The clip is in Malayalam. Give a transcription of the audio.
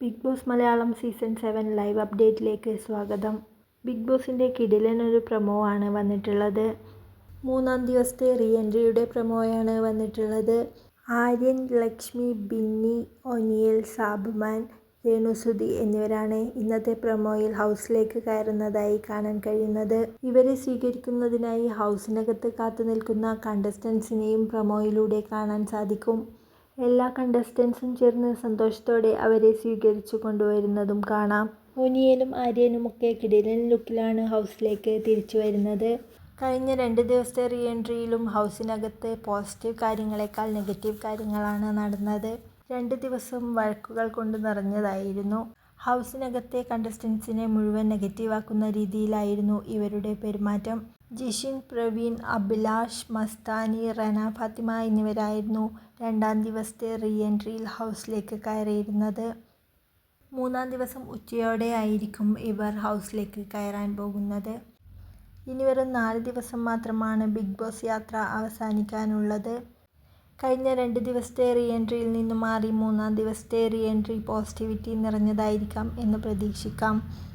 Bigg Boss Malayalam season seven live അപ്ഡേറ്റിലേക്ക് സ്വാഗതം. ബിഗ് ബോസിന്റെ കിടിലനൊരു പ്രമോ ആണ് വന്നിട്ടുള്ളത്. മൂന്നാം ദിവസത്തെ റീ എൻട്രിയുടെ പ്രമോയാണ് വന്നിട്ടുള്ളത്. ആര്യൻ ലക്ഷ്മി ബിന്നി ഒനിയൽ സാബുമാൻ രേണുസുതി എന്നിവരാണ് ഇന്നത്തെ പ്രമോയിൽ ഹൗസിലേക്ക് കയറുന്നതായി കാണാൻ കഴിയുന്നത്. ഇവരെ സ്വീകരിക്കുന്നതിനായി ഹൗസിനകത്ത് കാത്തു നിൽക്കുന്ന കണ്ടസ്റ്റൻസിനെയും പ്രമോയിലൂടെ കാണാൻ സാധിക്കും. എല്ലാ കണ്ടസ്റ്റൻസും ചേർന്ന് സന്തോഷത്തോടെ അവരെ സ്വീകരിച്ചു കൊണ്ടുവരുന്നതും കാണാം. ഒനിയലും ആര്യനുമൊക്കെ കിടിലൻ ലുക്കിലാണ് ഹൗസിലേക്ക് തിരിച്ചു വരുന്നത്. കഴിഞ്ഞ രണ്ട് ദിവസത്തെ റീ എൻട്രിയിലും ഹൗസിനകത്ത് പോസിറ്റീവ് കാര്യങ്ങളെക്കാൾ നെഗറ്റീവ് കാര്യങ്ങളാണ് നടന്നത്. രണ്ട് ദിവസം വഴക്കുകൾ കൊണ്ട് നിറഞ്ഞതായിരുന്നു. ഹൗസിനകത്തെ കണ്ടസ്റ്റൻസിനെ മുഴുവൻ നെഗറ്റീവാക്കുന്ന രീതിയിലായിരുന്നു ഇവരുടെ പെരുമാറ്റം. ജിഷിൻ പ്രവീൺ അഭിലാഷ് മസ്താനി റന ഫാത്തിമ എന്നിവരായിരുന്നു രണ്ടാം ദിവസത്തെ റീ എൻട്രിയിൽ ഹൗസിലേക്ക് കയറിയിരുന്നത്. മൂന്നാം ദിവസം ഉച്ചയോടെ ആയിരിക്കും ഇവർ ഹൗസിലേക്ക് കയറാൻ പോകുന്നത്. ഇനി വെറും നാല് ദിവസം മാത്രമാണ് ബിഗ് ബോസ് യാത്ര അവസാനിക്കാനുള്ളത്. കഴിഞ്ഞ രണ്ട് ദിവസത്തെ റീ എൻട്രിയിൽ നിന്ന് മാറി മൂന്നാം ദിവസത്തെ റീ എൻട്രി പോസിറ്റിവിറ്റി നിറഞ്ഞതായിരിക്കാം എന്ന് പ്രതീക്ഷിക്കാം.